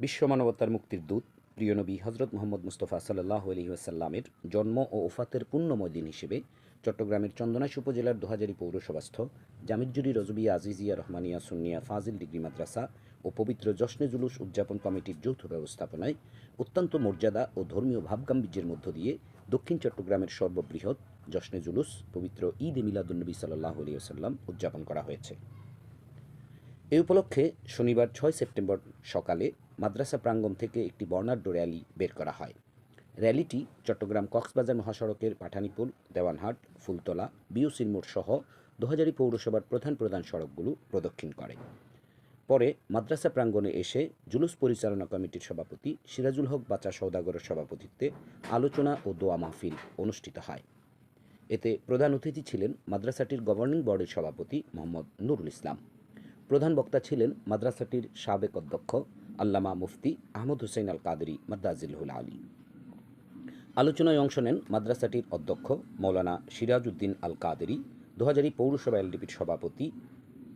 বিশ্ব মানবতার মুক্তির দূত প্রিয় নবী হজরত মোহাম্মদ মুস্তফা সাল্লাহ আলহিহাসাল্লামের জন্ম ও ওফাতের পুণ্যময় দিন হিসেবে চট্টগ্রামের চন্দনাইশ উপজেলার দোহাজারি পৌরসভাস্থ জামিরজুরি রজবিয়া আজিজিয়া রহমানিয়া সুন্নিয়া ফাজিল ডিগ্রি মাদ্রাসা ও পবিত্র জশ্নে জুলুস উদযাপন কমিটির যৌথ ব্যবস্থাপনায় অত্যন্ত মর্যাদা ও ধর্মীয় ভাবগাম্ভীর্যের মধ্য দিয়ে দক্ষিণ চট্টগ্রামের সর্ববৃহৎ জশ্নে জুলুস পবিত্র ঈদ এ মিলাদুন্নবী সাল্লাহ আলিয়াল্লাম উদযাপন করা হয়েছে। এ উপলক্ষে শনিবার ছয় সেপ্টেম্বর সকালে মাদ্রাসা প্রাঙ্গণ থেকে একটি বর্ণাঢ্য র্যালি বের করা হয়। র্যালিটি চট্টগ্রাম কক্সবাজার মহাসড়কের পাঠানিপুল দেওয়ানহাট, ফুলতলা বিউসির মোড় সহ দোহাজারি পৌরসভার প্রধান প্রধান সড়কগুলো প্রদক্ষিণ করে। পরে মাদ্রাসা প্রাঙ্গণে এসে জুলুস পরিচালনা কমিটির সভাপতি সিরাজুল হক বাচা সৌদাগরের সভাপতিত্বে আলোচনা ও দোয়া মাহফিল অনুষ্ঠিত হয়। এতে প্রধান অতিথি ছিলেন মাদ্রাসাটির গভর্নিং বোর্ডের সভাপতি মোহাম্মদ নুরুল ইসলাম। প্রধান বক্তা ছিলেন মাদ্রাসাটির সাবেক অধ্যক্ষ আল্লামা মুফতি আহমদ হুসেন আল কাদরি মাদ্দাজিলহুল আলী। আলোচনায় অংশ নেন মাদ্রাসাটির অধ্যক্ষ মৌলানা সিরাজউদ্দিন আল কাদেরি দোহাজারি পৌরসভা এলডিপির সভাপতি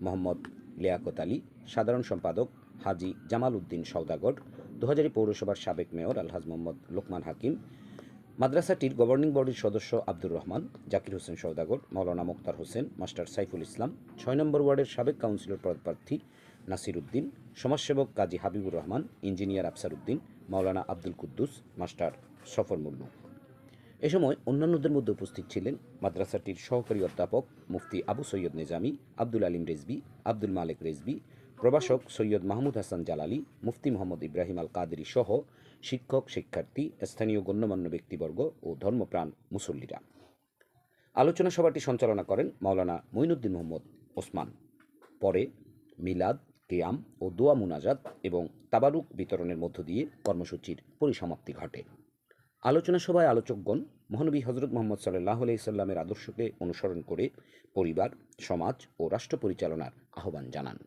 মোহাম্মদ লিয়াকত আলী, সাধারণ সম্পাদক হাজি জামাল উদ্দিন সৌদাগর দুহাজারি পৌরসভার সাবেক মেয়র আলহাজ মোহাম্মদ লোকমান হাকিম মাদ্রাসাটির গভর্নিং বডির সদস্য আব্দুর রহমান, জাকির হোসেন সৌদাগর মৌলানা মুক্তার হোসেন, মাস্টার সাইফুল ইসলাম, ছয় নম্বর ওয়ার্ডের সাবেক কাউন্সিলর পদপ্রার্থী নাসির উদ্দিন, সমাজসেবক কাজী হাবিবুর রহমান, ইঞ্জিনিয়ার আফসার উদ্দিন, মাওলানা আব্দুল কুদ্দুস, মাস্টার সফর মুল্লু এ সময় অন্যান্যদের মধ্যে উপস্থিত ছিলেন মাদ্রাসাটির সহকারী অধ্যাপক মুফতি আবু সৈয়দ নিজামি, আব্দুল আলিম রেজবি, আব্দুল মালেক রেজবি প্রভাষক সৈয়দ মাহমুদ হাসান জালালি, মুফতি মোহাম্মদ ইব্রাহিম আল কাদেরি সহ শিক্ষক, শিক্ষার্থী, স্থানীয় গণ্যমান্য ব্যক্তিবর্গ ও ধর্মপ্রাণ মুসল্লিরা। আলোচনা সভাটি সঞ্চালনা করেন মাওলানা মঈনুদ্দিন মোহাম্মদ ওসমান। পরে মিলাদ, কেয়াম ও দোয়া মুনাজাত এবং তাবারুক বিতরণের মধ্য দিয়ে কর্মসূচির পরিসমাপ্তি ঘটে। আলোচনা সভায় আলোচকগণ মহানবী হজরত মোহাম্মদ সাল্লাহ আলাইসাল্লামের আদর্শকে অনুসরণ করে পরিবার, সমাজ ও রাষ্ট্র পরিচালনার আহ্বান জানান।